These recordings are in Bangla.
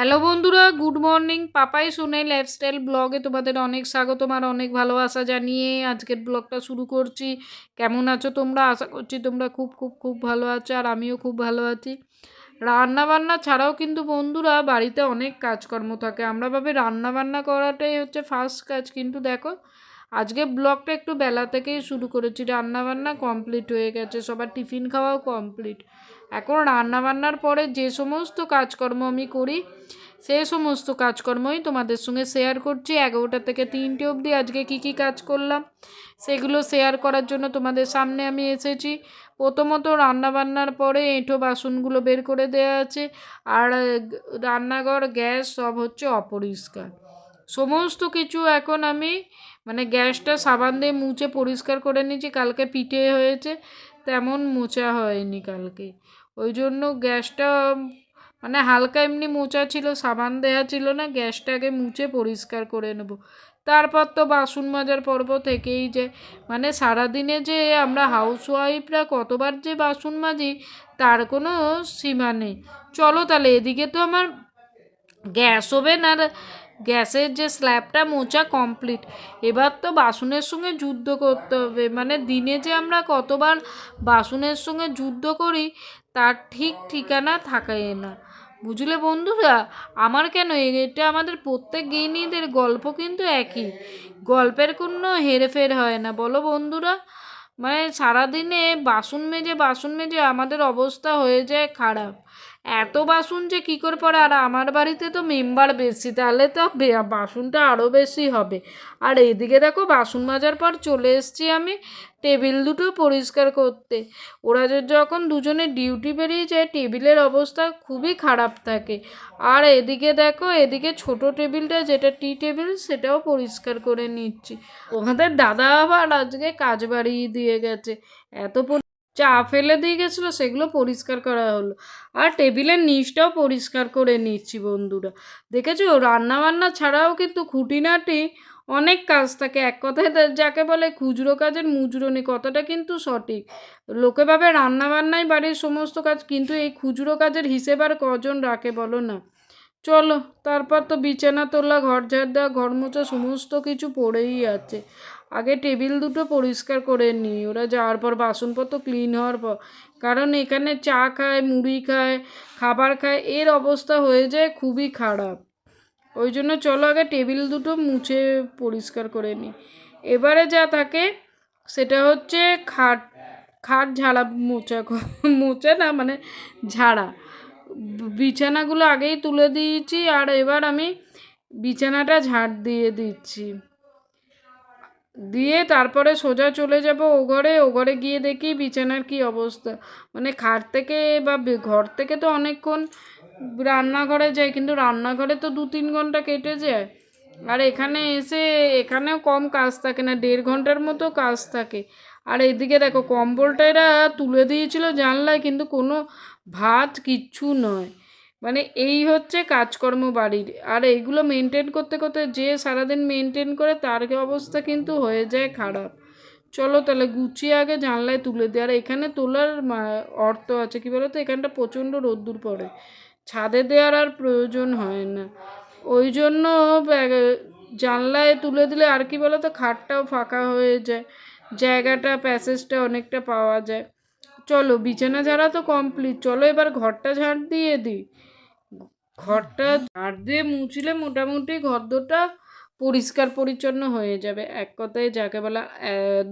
হ্যালো বন্ধুরা, গুড মর্নিং। পাপাই শুনে লাইফস্টাইল ব্লগে তোমাদের অনেক স্বাগত আর অনেক ভালোবাসা জানিয়ে আজকের ব্লগটা শুরু করছি। কেমন আছো তোমরা? আশা করছি তোমরা খুব খুব খুব ভালো আছো আর আমিও খুব ভালো আছি। রান্না বান্না ছাড়াও কিন্তু বন্ধুরা বাড়িতে অনেক কাজকর্ম থাকে। আমরা ভাবে রান্না বান্না করাটাই হচ্ছে ফার্স্ট কাজ, কিন্তু দেখো, আজকে ব্লগটা একটু বেলা থেকেই শুরু করেছি। রান্না বান্না কমপ্লিট হয়ে গেছে, সবার টিফিন খাওয়াও কমপ্লিট এখন রান্নাবান্নার পরে যে সমস্ত কাজকর্ম আমি করি, সে সমস্ত কাজকর্মই তোমাদের সঙ্গে শেয়ার করছি। এগারোটা থেকে তিনটে অবধি আজকে কি কি কাজ করলাম, সেগুলো শেয়ার করার জন্য তোমাদের সামনে আমি এসেছি। প্রথমত রান্নাবান্নার পরে এঁঠো বাসনগুলো বের করে দেওয়া আছে, আর রান্নাঘর, গ্যাস সব হচ্ছে অপরিষ্কার। সমস্ত কিছু এখন আমি মানে গ্যাসটা সাবান দিয়ে মুছে পরিষ্কার করে নিয়েছি, কালকে পিঠে হয়েছে, তেমন মোচা হয়নি কালকে। ওই জন্য গ্যাসটা মানে হালকা এমনি মোচা ছিল, সাবান দেওয়া ছিল না, গ্যাসটা আগে মুছে পরিষ্কার করে নেব। তারপর তো বাসন মাজার পর্ব থেকেই যে মানে সারাদিনে যে আমরা হাউস ওয়াইফরা কতবার যে বাসন মাজি, তার কোনো সীমা নেই। চলো তাহলে এদিকে তো আমার গ্যাস ওভেন আর গ্যাসের যে স্ল্যাবটা মোচা কমপ্লিট। এবার তো বাসনের সঙ্গে যুদ্ধ করতে হবে। মানে দিনে যে আমরা কতবার বাসনের সঙ্গে যুদ্ধ করি তার ঠিক ঠিকানা থাকায় না। বুঝলে বন্ধুরা, আমার কেন এটা আমাদের প্রত্যেক গৃহিণীদের গল্প কিন্তু একই। গল্পের কোনো হেরফের হয় না। বলো বন্ধুরা মানে সারাদিনে বাসন মেজে বাসন মেজে আমাদের অবস্থা হয়ে যায় খারাপ। এত বাসন যে কী করে পড়ে? আর আমার বাড়িতে তো মেম্বার বেশি, তাহলে তো বাসনটা আরও বেশি হবে। আর এদিকে দেখো বাসন মাজার পর চলে এসছি আমি টেবিল দুটো পরিষ্কার করতে। ওরা যখন দুজনে ডিউটি বেরিয়ে যায়, টেবিলের অবস্থা খুবই খারাপ থাকে। আর এদিকে দেখো, এদিকে ছোট টেবিলটা, যেটা টি টেবিল, সেটাও পরিষ্কার করে নিচ্ছি। ওনাদের দাদা আবার আজকে কাজ বাড়িয়ে দিয়ে গেছে। এত চা ফেলে দিয়ে গেছিল, সেগুলো পরিষ্কার করা হলো। আর টেবিলের নিচটাও পরিষ্কার করে নিচ্ছি বন্ধুরা। দেখেছ? রান্নাবান্না ছাড়াও কিন্তু খুঁটিনাটি অনেক কাজ থাকে। এক কথায় যাকে বলে খুচরো কাজের মুজরনি কথাটা কিন্তু সঠিক। লোকে ভাবে রান্নাবান্নাই বাড়ির সমস্ত কাজ, কিন্তু এই খুচরো কাজের হিসেব আর কজন রাখে বলো না? চলো, তারপর তো বিছানা, তোলা, ঘর ঝাড় দেওয়া ঘর মোছা সমস্ত কিছু পড়েই আছে। আগে টেবিল দুটো পরিষ্কার করে নিই ওরা যাওয়ার পর বাসনপত্র ক্লিন হওয়ার পর। কারণ এখানে চা খায়, মুড়ি খায়, খাবার খায়, এর অবস্থা হয়ে যায় খুবই খারাপ। ওই জন্য চলো আগে টেবিল দুটো মুছে পরিষ্কার করে নিই এবারে যা থাকে, সেটা হচ্ছে খাট খাট ঝাড়া মোচা মোচা না মানে ঝাড়া। বিছানাগুলো আগেই তুলে দিয়েছি আর এবার আমি বিছানাটা ঝাড় দিয়ে দিচ্ছি। দিয়ে তারপরে সোজা চলে যাব ও ঘরে। ও ঘরে গিয়ে দেখি বিছানার কি অবস্থা। মানে খাট থেকে বা ঘর থেকে তো অনেকক্ষণ রান্নাঘরে যাই কিন্তু রান্নাঘরে তো দু তিন ঘণ্টা কেটে যায়। আর এখানে এসে এখানেও কম কাজ থাকে না, দেড় ঘণ্টার মতো কাজ থাকে। আর এদিকে দেখো, কম্বলটা এরা তুলে দিয়েছিল জানলায়, কিন্তু কোনো ভাত কিচ্ছু নয়। মানে এই হচ্ছে কাজকর্ম বাড়ির। আর এইগুলো মেনটেন করতে করতে যে সারাদিন মেনটেন করে তার অবস্থা কিন্তু হয়ে যায় খারাপ। চলো তাহলে গুছিয়ে আগে জানলায় তুলে দিই। আর এখানে তোলার অর্থ আছে কী বলো তো এখানটা প্রচণ্ড রোদ্দুর পড়ে। ছাদে দেওয়ার আর প্রয়োজন হয় না। ওই জন্য জানলায় তুলে দিলে আর কি বলো তো খাটটাও ফাঁকা হয়ে যায়। জায়গাটা, প্যাসেজটা অনেকটা পাওয়া যায়। চলো, বিছানা ঝাড়া তো কমপ্লিট চলো এবার ঘরটা ঝাড় দিয়ে দিই। ঘরটা ঝাড় দিয়ে মুছলে মোটামুটি ঘরদোরটা পরিষ্কার পরিচ্ছন্ন হয়ে যাবে। এক কথায় যাকে বলা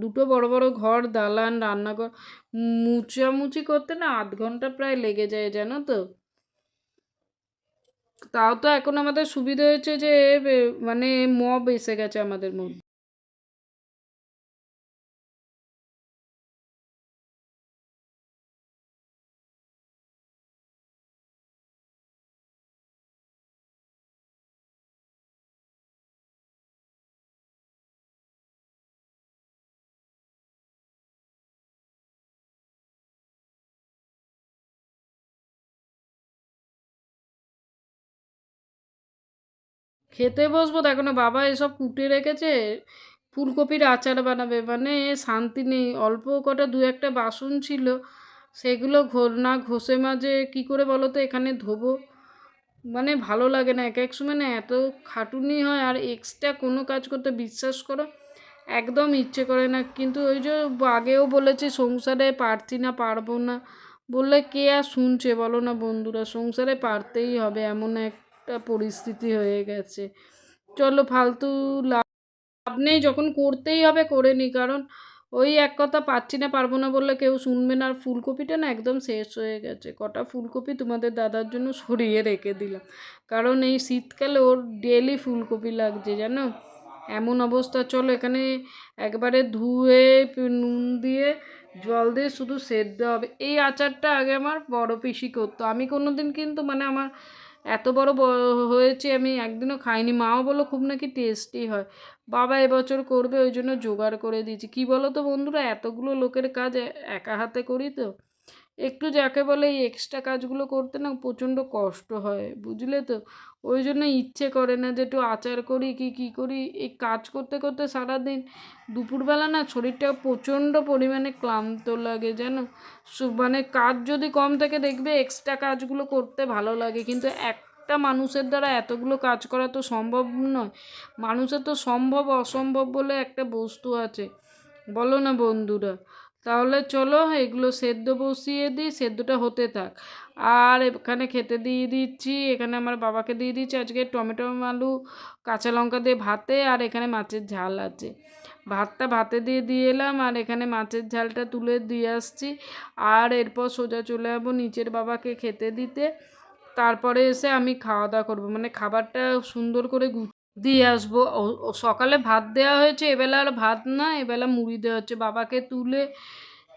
দুটো বড় বড় ঘর, দালান, রান্নাঘর, মুছামুছি করতে না আধ ঘণ্টা প্রায় লেগে যায়, জানো তো? তাও তো এখন আমাদের সুবিধা হয়েছে যে মানে মব এসে গেছে আমাদের মধ্যে। খেতে বসবো। দেখো না, বাবা এসব কুটে রেখেছে, ফুলকপির আচার বানাবে। মানে শান্তি নেই। অল্প কটা দু একটা বাসন ছিল, সেগুলো ঘোর না ঘষে মাঝে কী করে বলো তো, এখানে ধোবো। মানে ভালো লাগে না। এক এক সময় না এত খাটুনি হয়, আর এক্সট্রা কোনো কাজ করতে বিশ্বাস করো, একদম ইচ্ছে করে না। কিন্তু ওই যে আগেও বলেছি, সংসারে পারছি না, পারব না। বললে কে আর শুনছে বলো না বন্ধুরা, সংসারে পারতেই হবে, এমন একটা পরিস্থিতি হয়ে গেছে। চলো ফালতু লাভ নেই, যখন করতেই হবে করে নি, কারণ ওই এক কথা পাচ্ছি না, পারব না বললে কেউ শুনবে না। আর ফুলকপিটা না একদম শেষ হয়ে গেছে। কটা ফুলকপি তোমাদের দাদার জন্য সরিয়ে রেখে দিলাম। কারণ এই শীতকালে ওর ডেলি ফুলকপি লাগছে, জানো? এমন অবস্থা। চলো এখানে একবারে ধুয়ে, নুন দিয়ে, জল দিয়ে শুধু সেদ্ধ হবে। এই আচারটা আগে আমার বড় পিসি করতো। আমি কোনো দিন কিন্তু মানে আমার এত বড় হয়েছে আমি একদিনও খাইনি। মাও বলো খুব নাকি টেস্টি হয়। বাবা, এবছর করবে, ওই জন্য জোগাড় করে দিয়েছি। কি বলো তো বন্ধুরা, এতগুলো লোকের কাজ একা হাতে করি তো। একটু যাকে বলে এই এক্সট্রা কাজগুলো করতে না প্রচণ্ড কষ্ট হয়, বুঝলে তো? ওই জন্য ইচ্ছে করে না যে একটু আচার করি, কি কি করি? এই কাজ করতে করতে সারাদিন দুপুরবেলা না শরীরটা প্রচণ্ড পরিমাণে ক্লান্ত লাগে সু- মানে কাজ যদি কম থাকে দেখবে এক্সট্রা কাজগুলো করতে ভালো লাগে, কিন্তু এক একটা মানুষের দ্বারা এতগুলো কাজ করা তো সম্ভব নয়। মানুষের তো সম্ভব অসম্ভব বলে একটা বস্তু আছে। বলো না বন্ধুরা তাহলে চলো এগুলো সেদ্ধ বসিয়ে দিই, সেদ্ধটা হতে থাক। আর এখানে খেতে দিয়ে দিচ্ছি, এখানে আমার বাবাকে দিয়ে দিচ্ছি, আজকে টমেটো, আলু, কাঁচা লঙ্কা দিয়ে ভাতে, আর এখানে মাছের ঝাল আছে। ভাতটা ভাতে দিয়ে দিয়ে এলাম, আর এখানে মাছের ঝালটা তুলে দিয়ে আসছি। আর এরপর সোজা চলে যাব নিচের বাবাকে খেতে দিতে। তারপরে এসে আমি খাওয়া দাওয়া করব মানে খাবারটা সুন্দর করে দিয়ে আসব। ও- সকালে ভাত দেওয়া হয়েছে, এবেলা আর ভাত না, এবেলা মুড়ি দেওয়া হচ্ছে। বাবাকে তুলে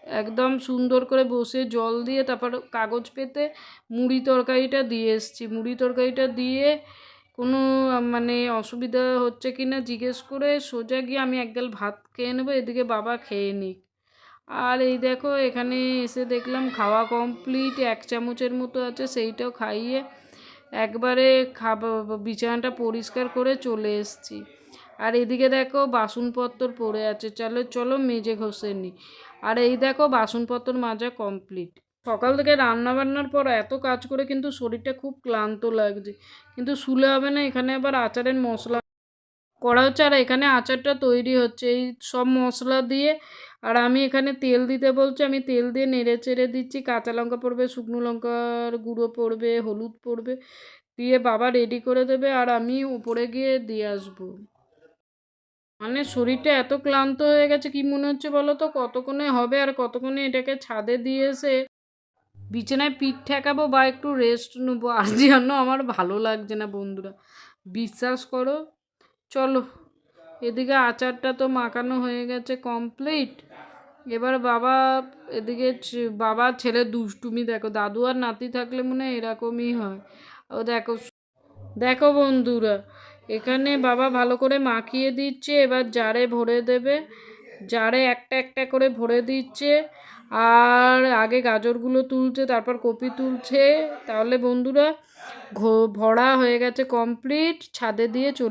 একদম সুন্দর করে বসে জল দিয়ে তারপর কাগজ পেতে মুড়ি তরকারিটা দিয়ে এসছি। মুড়ি তরকারিটা দিয়ে কোনো মানে অসুবিধা হচ্ছে কি না জিজ্ঞেস করে সোজা গিয়ে আমি একগাল ভাত খেয়ে নেব, এদিকে বাবা খেয়ে নিক। আর এই দেখো, এখানে এসে দেখলাম খাওয়া কমপ্লিট এক চামচের মতো আছে, সেইটাও খাইয়ে একবারে খাবার বিছানাটা পরিষ্কার করে চলে এসেছি। আর এদিকে দেখো বাসনপত্র পড়ে আছে। চলো চলো মেজে ঘষে নিই আর এই দেখো বাসনপত্র মাজা কমপ্লিট। সকাল থেকে রান্না বান্নার পর এত কাজ করে কিন্তু শরীরটা খুব ক্লান্ত লাগছে। কিন্তু শুলে হবে না, এখানে আবার আচারের মশলা করা হচ্ছে। আর এখানে আচারটা তৈরি হচ্ছে। এই সব মশলা দিয়ে আর আমি এখানে তেল দিতে বলছি, আমি তেল দিয়ে নেড়ে চেড়ে দিচ্ছি। কাঁচা লঙ্কা পড়বে, শুকনো লঙ্কার গুঁড়ো পড়বে, হলুদ পড়বে। দিয়ে বাবা রেডি করে দেবে আর আমি উপরে গিয়ে দিয়ে আসব। মানে শরীরটা এত ক্লান্ত হয়ে গেছে, কি মনে হচ্ছে বলো তো? কতক্ষণে হবে আর কতক্ষণে এটাকে ছাদে দিয়ে এসে বিছানায় পিঠ ঠেকাবো বা একটু রেস্ট নেব? আর যেন আমার ভালো লাগছে না বন্ধুরা। বিশ্বাস করো। চলো, এদিকে আচারটা তো মাখানো হয়ে গেছে কমপ্লিট এবার বাবা এদিকে বাবা, ছেলে দুষ্টুমি দেখো, দাদু আর নাতি থাকলে মনে হয় এরকমই হয়। ও দেখো দেখো বন্ধুরা, এখানে বাবা ভালো করে মাখিয়ে দিচ্ছে, এবার জারে ভরে দেবে। জারে একটা একটা করে ভরে দিচ্ছে, আর আগে গাজরগুলো তুলছে, তারপর কপি তুলছে। তাহলে বন্ধুরা ভরা হয়ে গেছে কমপ্লিট ছাদে দিয়ে চলে